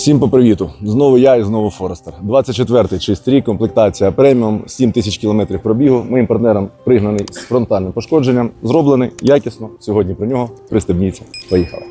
Всім по привіту! Знову я і знову Форестер. 24-й чистий рік, комплектація преміум, 7 тисяч кілометрів пробігу. Моїм партнером пригнаний з фронтальним пошкодженням. Зроблений якісно. Сьогодні про нього пристебніться. Поїхали.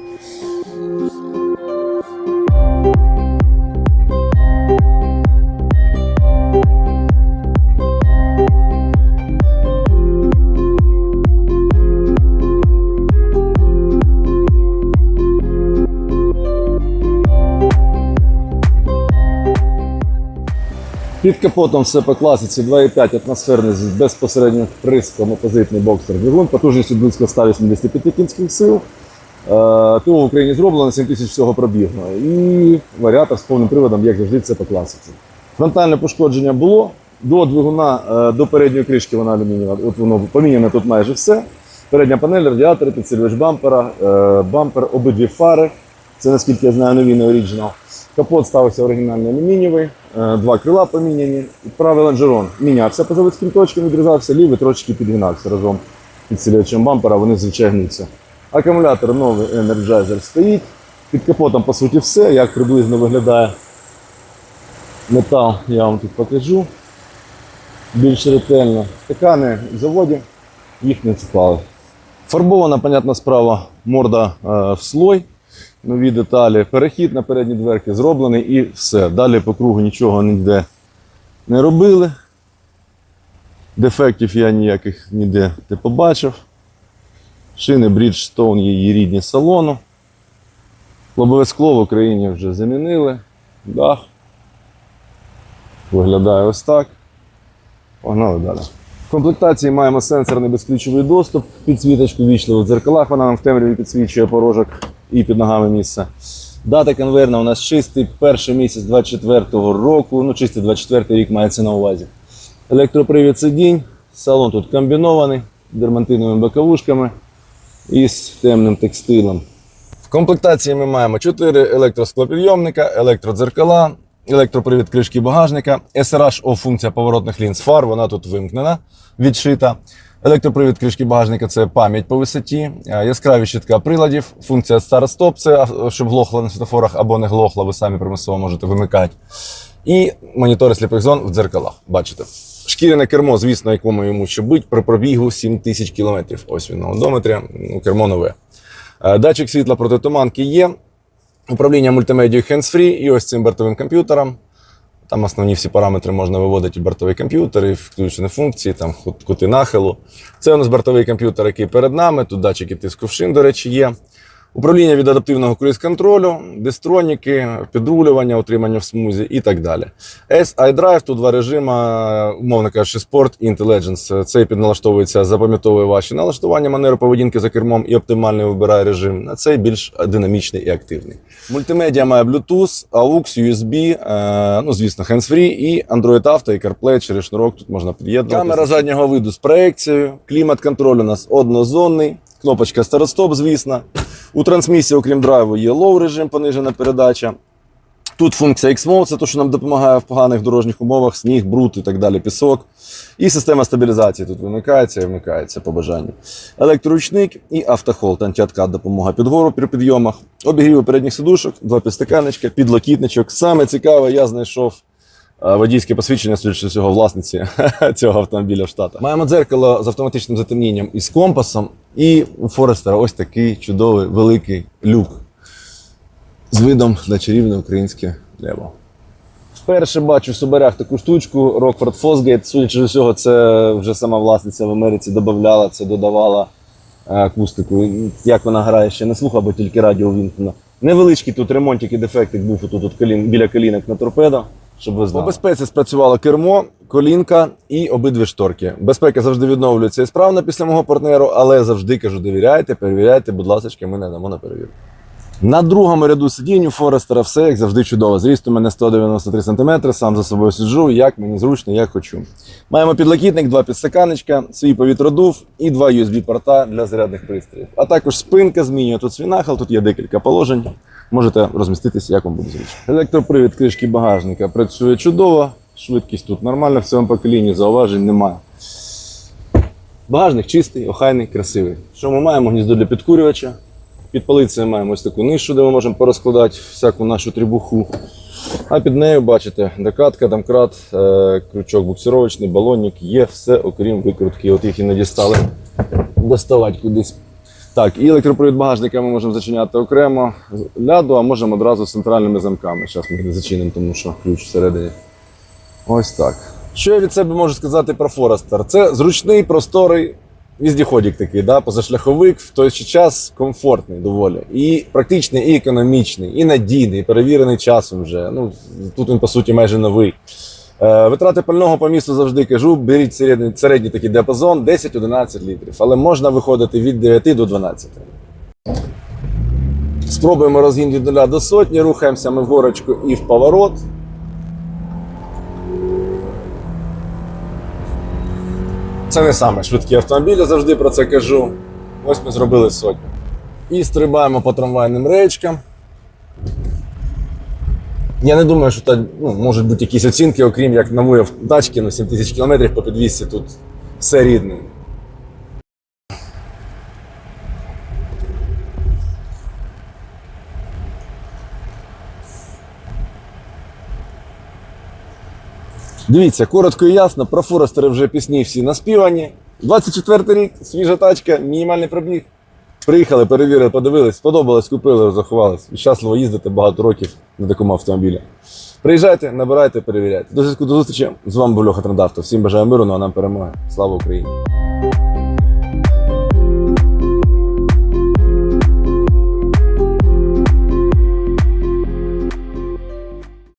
Під капотом все по класиці 2,5 атмосферний з безпосереднім вприском опозитний боксер двигун, потужністю близько 185 кінських сил. Е, в Україні зроблено 7 тисяч всього пробігно. І варіатор з повним приводом, як завжди, це по класиці. Фронтальне пошкодження було. До двигуна, е, до передньої кришки вона алюмінієва. От воно поміняне тут майже все. Передня панель, радіатори, підсилювач бампера, е, бампер, обидві фари. Це наскільки я знаю, новий не оригінал. Капот ставився оригінальний алюмінієвий, е, два крила поміняні. Правий лонжерон мінявся по заводським точкам, відрізався, лівий трошки підгинався разом підсилювачем бампера, вони звичайно гнуться. Акумулятор новий Energizer стоїть. Під капотом, по суті, все. Як приблизно виглядає метал, я вам тут покажу. Більш ретельно. Стакани в заводі, їх не цепали. Фарбована, понятна справа, морда е, в слой. Нові деталі. Перехід на передні дверки зроблений і все. Далі по кругу нічого ніде не робили. Дефектів я ніяких ніде не побачив. Шини Bridgestone її рідні салону. Лобове скло в Україні вже замінили. Дах. Виглядає ось так. Погнали далі. В комплектації маємо сенсорний безключовий доступ, підсвіточку вічливу в дзеркалах, вона нам в темряві підсвічує порожок і під ногами місце. Дата конверна у нас чистий перший місяць 24-го року. Ну, чистий 24-й рік мається на увазі. Електропривід сидінь, салон тут комбінований, дермантиновими боковушками з темним текстилем. В комплектації ми маємо 4 електросклопідйомника, електродзеркала, електропривід кришки багажника, SRH O функція поворотних лінз фар, вона тут вимкнена, відшита. Електропривід кришки багажника це пам'ять по висоті, е, яскраві щитка приладів, функція старт-стоп, це щоб глохло на світофорах або не глохло, ви самі примусово можете вимикати. І монітори сліпих зон в дзеркалах. Бачите. Шкіряне кермо, звісно, якому йому що бить, при пробігу 7 тисяч кілометрів. Ось він на одометрі, ну, кермо нове. Е, Датчик світла протитуманки є. Управління мультимедією hands-free і ось цим бортовим комп'ютером. Там основні всі параметри можна виводити в бортовий комп'ютер, і включені функції, там кути нахилу. Це у нас бортовий комп'ютер, який перед нами. Тут датчики тиску в шин, до речі, є. Управління від адаптивного круїз-контролю, дистроніки, підрулювання, утримання в смузі і так далі. S iDrive, тут два режими, умовно кажучи, Sport і Intelligence. Цей підналаштовується, запам'ятовує ваші налаштування, манеру поведінки за кермом і оптимальний вибирає режим. А цей більш динамічний і активний. Мультимедіа має Bluetooth, AUX, USB, е, ну звісно, hands-free і Android Auto і CarPlay через шнурок тут можна під'єднувати. Камера заднього виду з проекцією, клімат-контроль у нас однозонний, кнопочка старт-стоп, звісно. У трансмісії, окрім драйву, є лоу режим, понижена передача. Тут функція X-Mode, це те, що нам допомагає в поганих дорожніх умовах, сніг, бруд і так далі, пісок. І система стабілізації тут вимикається і вмикається по бажанню. Електроручник і автохолд, антиоткат, допомога під гору при підйомах. Обігріви передніх сидушок, два підстаканничка, підлокітничок. Саме цікаве, я знайшов водійське посвідчення, судячи з цього власниці цього автомобіля в Штатах. Маємо дзеркало з автоматичним затемнінням і з компасом. І у Форестера ось такий чудовий великий люк з видом на чарівне українське небо. Вперше бачу в Собарях таку штучку Rockford Fosgate. Судячи з усього, це вже сама власниця в Америці додавала це, додавала е, акустику. Як вона грає, ще не слухав, бо тільки радіо вімкнено. Невеличкий тут ремонтик і дефектик був тут, тут біля колінок на торпедо, щоб ви знали. По безпеці спрацювало кермо, колінка і обидві шторки. Безпека завжди відновлюється і справно після мого партнеру, але завжди кажу, довіряйте, перевіряйте, будь ласка, ми не дамо на перевірку. На другому ряду сидінь у Форестера все як завжди чудово. Зріст у мене 193 см, сам за собою сиджу, як мені зручно, як хочу. Маємо підлокітник, два підстаканничка, свій повітродув і два USB-порта для зарядних пристроїв. А також спинка змінює тут свій нахил, тут є декілька положень. Можете розміститися, як вам буде зручно. Електропривід кришки багажника працює чудово, швидкість тут нормальна, в цьому поколінні зауважень немає. Багажник чистий, охайний, красивий. Що ми маємо? Гніздо для підкурювача. Під полицею маємо ось таку нишу, де ми можемо порозкладати всяку нашу трібуху. А під нею, бачите, докатка, домкрат, е, крючок буксировочний, балонник, є все, окрім викрутки. От їх і не дістали доставати кудись. Так, і електропривід багажника ми можемо зачиняти окремо ляду, а можемо одразу з центральними замками. Зараз ми не зачинимо, тому що ключ всередині. Ось так. Що я від себе можу сказати про Форестер? Це зручний, просторий віздіходік такий, да? позашляховик, в той же час комфортний доволі. І практичний, і економічний, і надійний, і перевірений часом вже. Ну, тут він, по суті, майже новий. Е, Витрати пального по місту завжди кажу, беріть середній, середній такий діапазон 10-11 літрів, але можна виходити від 9 до 12. Спробуємо розгін від 0 до сотні, рухаємося ми в горочку і в поворот. Це не саме швидкі автомобілі, завжди про це кажу. Ось ми зробили сотню. І стрибаємо по трамвайним речкам. Я не думаю, що та, ну, можуть бути якісь оцінки, окрім як на тачки на 7 тисяч кілометрів по підвісці тут все рідне. Дивіться, коротко і ясно, про Форестери вже пісні всі наспівані. 24 рік, свіжа тачка, мінімальний пробіг. Приїхали, перевірили, подивились, сподобалось, купили, розрахувались. І щасливо їздити багато років на такому автомобілі. Приїжджайте, набирайте, перевіряйте. До зв'язку до зустрічі. З вами був Льоха Трандавто. Всім бажаю миру, ну а нам перемоги. Слава Україні!